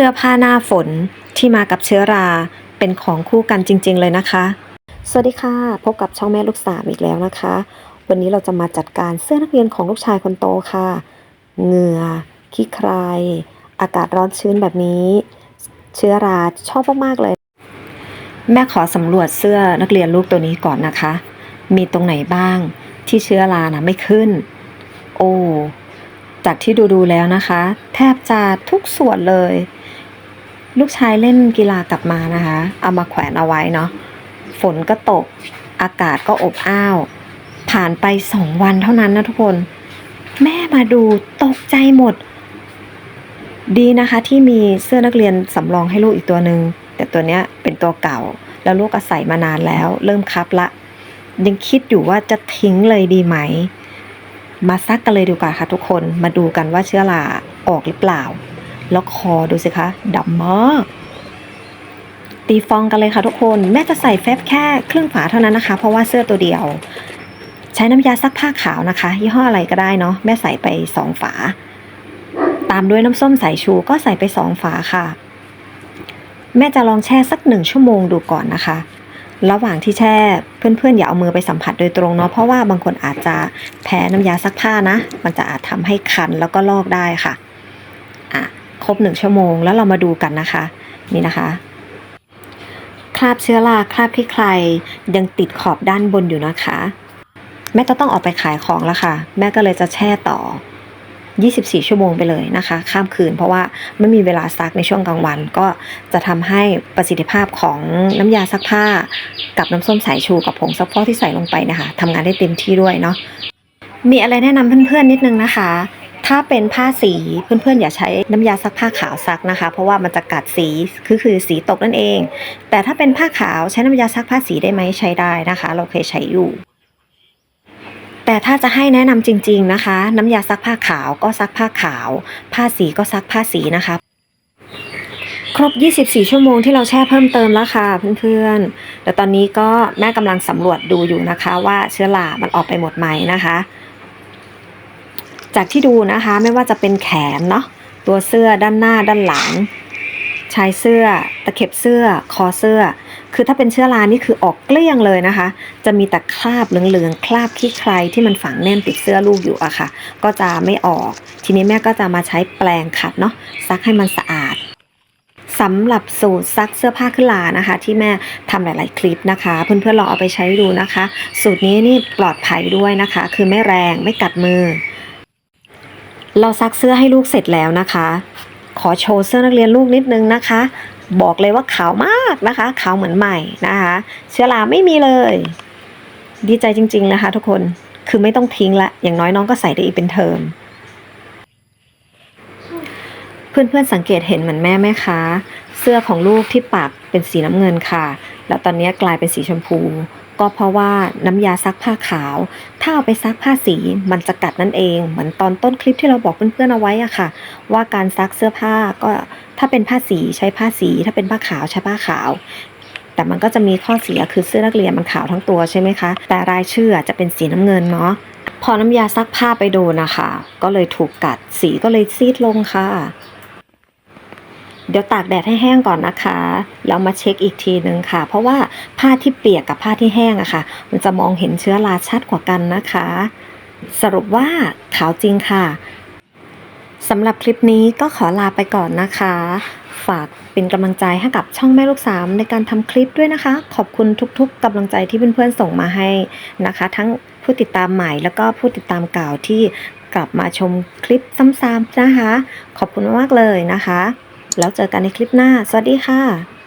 สื้อผ้าหน้าฝนที่มากับเชื้อราเป็นของคู่กันจริง ๆ เลยนะคะ สวัสดีค่ะ พบกับช่องแม่ลูกสามอีกแล้วนะคะ วันนี้เราจะมาจัดการเสื้อนักเรียนของลูกชายคนโตค่ะ เหงื่อขี้ใคร อากาศร้อนชื้นแบบนี้ เชื้อราชอบมากๆเลย แม่ขอสำรวจเสื้อนักเรียนลูกตัวนี้ก่อนนะคะ มีตรงไหนบ้างที่เชื้อรานะไม่ขึ้น โอ้ จากที่ดูดูๆแล้วนะคะ แทบจะทุกส่วนเลย ลูกชายเล่นกีฬากลับมานะคะ เอามาแขวนเอาไว้เนาะฝนก็ตก อากาศก็อบอ้าว ผ่านไปสองวันเท่านั้นนะทุกคน แม่มาดูตกใจหมด ดีนะคะที่มีเสื้อนักเรียนสำรองให้ลูกอีกตัวหนึ่งแต่ตัวเนี้ยเป็นตัวเก่า แล้วลูกก็ใส่มานานแล้ว เริ่มคับละ ยังคิดอยู่ว่าจะทิ้งเลยดีไหม มาซักกันเลยดีกว่าค่ะทุกคนมาดูกันว่าเชื้อราออกหรือเปล่า แล้วคอดูสิคะดำมากตีฟองกันเลยค่ะทุกคนแม่จะใส่แฟบแค่ครึ่งฝาเท่านั้นนะคะ เพราะว่าเสื้อตัวเดียว ใช้น้ำยาซักผ้าขาวนะคะ ยี่ห้ออะไรก็ได้เนาะแม่ใส่ไปสองฝา ตามด้วยน้ำส้มสายชูก็ใส่ไปสองฝาค่ะ แม่จะลองแช่สักหนึ่งชั่วโมงดูก่อนนะคะ ระหว่างที่แช่เพื่อนๆอย่าเอามือไปสัมผัสโดยตรงเนาะเพราะว่าบางคนอาจจะแพ้น้ำยาซักผ้านะ มันจะอาจทำให้คันแล้วก็ลอกได้ค่ะอะครบหนึ่งชั่วโมงแล้วเรามาดูกันนะคะ นี่นะคะ คราบเชื้อราคราบที่ใครยังติดขอบด้านบนอยู่นะคะ แม่ก็ต้องออกไปขายของแล้วค่ะ แม่ก็เลยจะแช่ต่อ 24 ชั่วโมงไปเลยนะคะ ข้ามคืน เพราะว่าไม่มีเวลาซักในช่วงกลางวัน ก็จะทำให้ประสิทธิภาพของน้ำยาซักผ้า กับน้ำส้มสายชูกับผงซักฟอกที่ใส่ลงไปนะคะทำงานได้เต็มที่ด้วยเนาะมีอะไรแนะนำเพื่อนๆนิดนึงนะคะถ้าเป็นผ้าสีเพื่อนๆ อย่าใช้น้ำยาซักผ้าขาวซักนะคะ เพราะว่ามันจะกัดสีคือคือสีตกนั่นเอง แต่ถ้าเป็นผ้าขาวใช้น้ำยาซักผ้าสีได้ไหมใช้ได้นะคะ เราเคยใช้อยู่ แต่ถ้าจะให้แนะนำจริง ๆนะคะ น้ำยาซักผ้าขาวก็ซักผ้าขาว ผ้าสีก็ซักผ้าสีนะคะ ครบ 24 ชั่วโมงที่เราแช่เพิ่มเติมแล้วค่ะเพื่อนๆแต่ตอนนี้ก็แม่กำลังสำรวจดูอยู่นะคะ ว่าเชื้อรามันออกไปหมดไหมนะคะ จากที่ดูนะคะไม่ว่าจะเป็นแขนเนาะตัวเสื้อด้านหน้าด้านหลังชายเสื้อ ตะเข็บเสื้อ คอเสื้อ คือถ้าเป็นเชื้อรานี่คือออกเกลี้ยงเลยนะคะ จะมีแต่คราบเหลืองๆ คราบขี้ใครที่มันฝังแน่นติดเสื้อลูกอยู่อะค่ะ ก็จะไม่ออก ทีนี้แม่ก็จะมาใช้แปรงขัดเนาะซักให้มันสะอาดสำหรับสูตรซักเสื้อผ้าขึ้นลานะคะ ที่แม่ทำหลาย ๆ คลิปนะคะ เพื่อนๆลองเอาไปใช้ดูนะคะ สูตรนี้นี่ปลอดภัยด้วยนะคะ คือไม่แรงไม่กัดมือ เราซักเสื้อให้ลูกเสร็จแล้วนะคะ ขอโชว์เสื้อนักเรียนลูกนิดนึงนะคะ บอกเลยว่าขาวมาก นะคะ ขาวเหมือนใหม่นะคะ เชื้อราไม่มีเลย ดีใจจริง ๆนะคะ ทุกคนคือไม่ต้องทิ้งละ อย่างน้อยน้องก็ใส่ได้อีกเป็นเทอม เพื่อนๆสังเกตเห็นเหมือนแม่ไหมคะ เสื้อของลูกที่ปักเป็นสีน้ำเงินค่ะ แล้วตอนนี้กลายเป็นสีชมพู ก็เพราะว่าน้ำยาซักผ้าขาว ถ้าเอาไปซักผ้าสีมันจะกัดนั่นเอง เหมือนตอนต้นคลิปที่เราบอกเพื่อนๆเอาไว้อะค่ะ ว่าการซักเสื้อผ้าก็ถ้าเป็นผ้าสีใช้ผ้าสี ถ้าเป็นผ้าขาวใช้ผ้าขาว แต่มันก็จะมีข้อเสียคือเสื้อนักเรียนมันขาวทั้งตัวใช่ไหมคะ แต่รายชื่อจะเป็นสีน้ำเงินเนาะพอน้ำยาซักผ้าไปโดนนะคะ ก็เลยถูกกัดสีก็เลยซีดลงค่ะ เดี๋ยวตากแดดให้แห้งก่อนนะคะแล้วมาเช็คอีกทีนึงค่ะ เพราะว่าผ้าที่เปียกกับผ้าที่แห้งอะค่ะ มันจะมองเห็นเชื้อราชัดกว่ากันนะคะ สรุปว่าขาวจริงค่ะสำหรับคลิปนี้ก็ขอลาไปก่อนนะคะ ฝากเป็นกำลังใจให้กับช่องแม่ลูกสามในการทำคลิปด้วยนะคะ ขอบคุณทุกๆกำลังใจที่เพื่อนๆส่งมาให้นะคะ ทั้งผู้ติดตามใหม่แล้วก็ผู้ติดตามเก่าที่กลับมาชมคลิปซ้ำๆนะคะ ขอบคุณมากเลยนะคะ แล้วเจอกันในคลิปหน้า สวัสดีค่ะ